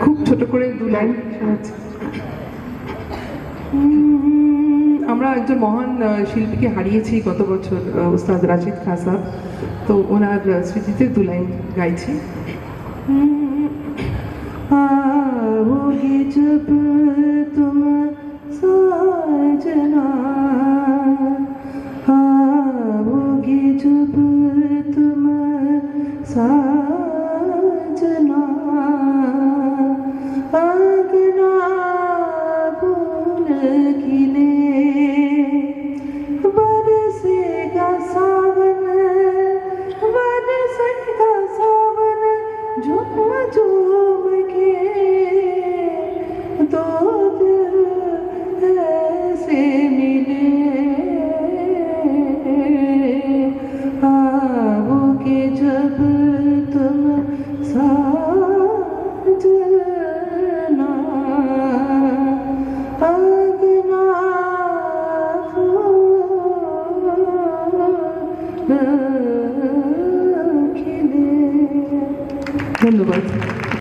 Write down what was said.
খুব ছোট করে দু লাইন আমরা একজন মহান শিল্পীকে হারিয়েছি গত বছর উস্তাদ রাশিদ খাসা। তো ওনার স্মৃতিতে দু লাইন গাইছি। জব তুম সাজনা। সা ধন্যবাদ।